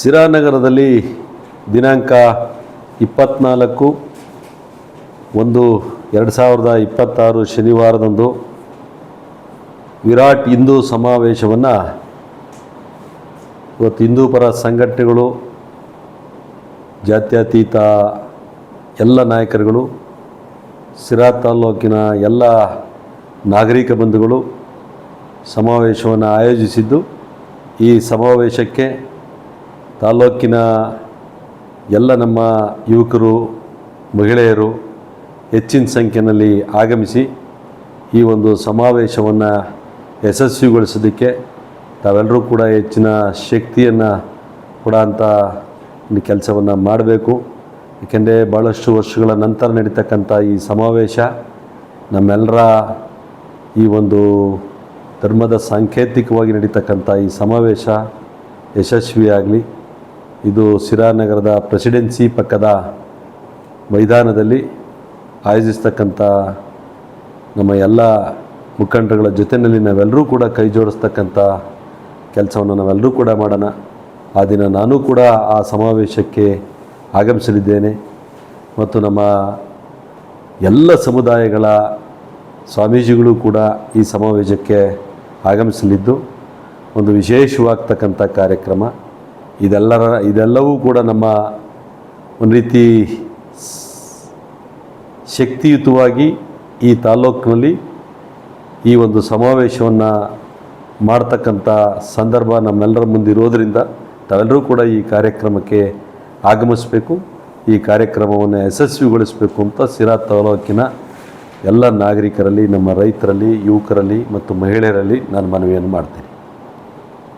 ಸಿರಾನಗರದಲ್ಲಿ ದಿನಾಂಕ ಇಪ್ಪತ್ತ್ನಾಲ್ಕು ಒಂದು ಎರಡು ಸಾವಿರದ ಇಪ್ಪತ್ತಾರು ಶನಿವಾರದಂದು ವಿರಾಟ್ ಹಿಂದೂ ಸಮಾವೇಶವನ್ನು ಇವತ್ತು ಹಿಂದೂ ಪರ ಸಂಘಟನೆಗಳು, ಜಾತ್ಯತೀತ ಎಲ್ಲ ನಾಯಕರುಗಳು, ಸಿರಾ ತಾಲ್ಲೂಕಿನ ಎಲ್ಲ ನಾಗರಿಕ ಬಂಧುಗಳು ಸಮಾವೇಶವನ್ನು ಆಯೋಜಿಸಿದ್ದು. ಈ ಸಮಾವೇಶಕ್ಕೆ ತಾಲ್ಲೂಕಿನ ಎಲ್ಲ ನಮ್ಮ ಯುವಕರು, ಮಹಿಳೆಯರು ಹೆಚ್ಚಿನ ಸಂಖ್ಯೆಯಲ್ಲಿ ಆಗಮಿಸಿ ಈ ಒಂದು ಸಮಾವೇಶವನ್ನು ಯಶಸ್ವಿಗೊಳಿಸೋದಕ್ಕೆ ತಾವೆಲ್ಲರೂ ಕೂಡ ಹೆಚ್ಚಿನ ಶಕ್ತಿಯನ್ನು ಕೊಡೋಂಥ ಒಂದು ಕೆಲಸವನ್ನು ಮಾಡಬೇಕು. ಏಕೆಂದರೆ ಭಾಳಷ್ಟು ವರ್ಷಗಳ ನಂತರ ನಡೀತಕ್ಕಂಥ ಈ ಸಮಾವೇಶ ನಮ್ಮೆಲ್ಲರ ಈ ಒಂದು ಧರ್ಮದ ಸಾಂಕೇತಿಕವಾಗಿ ನಡೀತಕ್ಕಂಥ ಈ ಸಮಾವೇಶ ಯಶಸ್ವಿಯಾಗಲಿ. ಇದು ಸಿರಾನಗರದ ಪ್ರೆಸಿಡೆನ್ಸಿ ಪಕ್ಕದ ಮೈದಾನದಲ್ಲಿ ಆಯೋಜಿಸ್ತಕ್ಕಂಥ ನಮ್ಮ ಎಲ್ಲ ಮುಖಂಡರುಗಳ ಜೊತೆಯಲ್ಲಿ ನಾವೆಲ್ಲರೂ ಕೂಡ ಕೈ ಜೋಡಿಸ್ತಕ್ಕಂಥ ಕೆಲಸವನ್ನು ನಾವೆಲ್ಲರೂ ಕೂಡ ಮಾಡೋಣ. ಆ ದಿನ ನಾನು ಕೂಡ ಆ ಸಮಾವೇಶಕ್ಕೆ ಆಗಮಿಸಲಿದ್ದೇನೆ. ಮತ್ತು ನಮ್ಮ ಎಲ್ಲ ಸಮುದಾಯಗಳ ಸ್ವಾಮೀಜಿಗಳು ಕೂಡ ಈ ಸಮಾವೇಶಕ್ಕೆ ಆಗಮಿಸಲಿದ್ದು ಒಂದು ವಿಶೇಷವಾಗ್ತಕ್ಕಂಥ ಕಾರ್ಯಕ್ರಮ. ಇದೆಲ್ಲರ ಇದೆಲ್ಲವೂ ಕೂಡ ನಮ್ಮ ಒಂದು ರೀತಿ ಶಕ್ತಿಯುತವಾಗಿ ಈ ತಾಲೂಕಿನಲ್ಲಿ ಈ ಒಂದು ಸಮಾವೇಶವನ್ನು ಮಾಡ್ತಕ್ಕಂಥ ಸಂದರ್ಭ ನಮ್ಮೆಲ್ಲರ ಮುಂದೆ ಇರೋದರಿಂದ ತಾವೆಲ್ಲರೂ ಕೂಡ ಈ ಕಾರ್ಯಕ್ರಮಕ್ಕೆ ಆಗಮಿಸಬೇಕು, ಈ ಕಾರ್ಯಕ್ರಮವನ್ನು ಯಶಸ್ವಿಗೊಳಿಸಬೇಕು ಅಂತ ಸಿರಾ ತಾಲೂಕಿನ ಎಲ್ಲ ನಾಗರಿಕರಲ್ಲಿ, ನಮ್ಮ ರೈತರಲ್ಲಿ, ಯುವಕರಲ್ಲಿ ಮತ್ತು ಮಹಿಳೆಯರಲ್ಲಿ ನಾನು ಮನವಿಯನ್ನು ಮಾಡ್ತೀನಿ.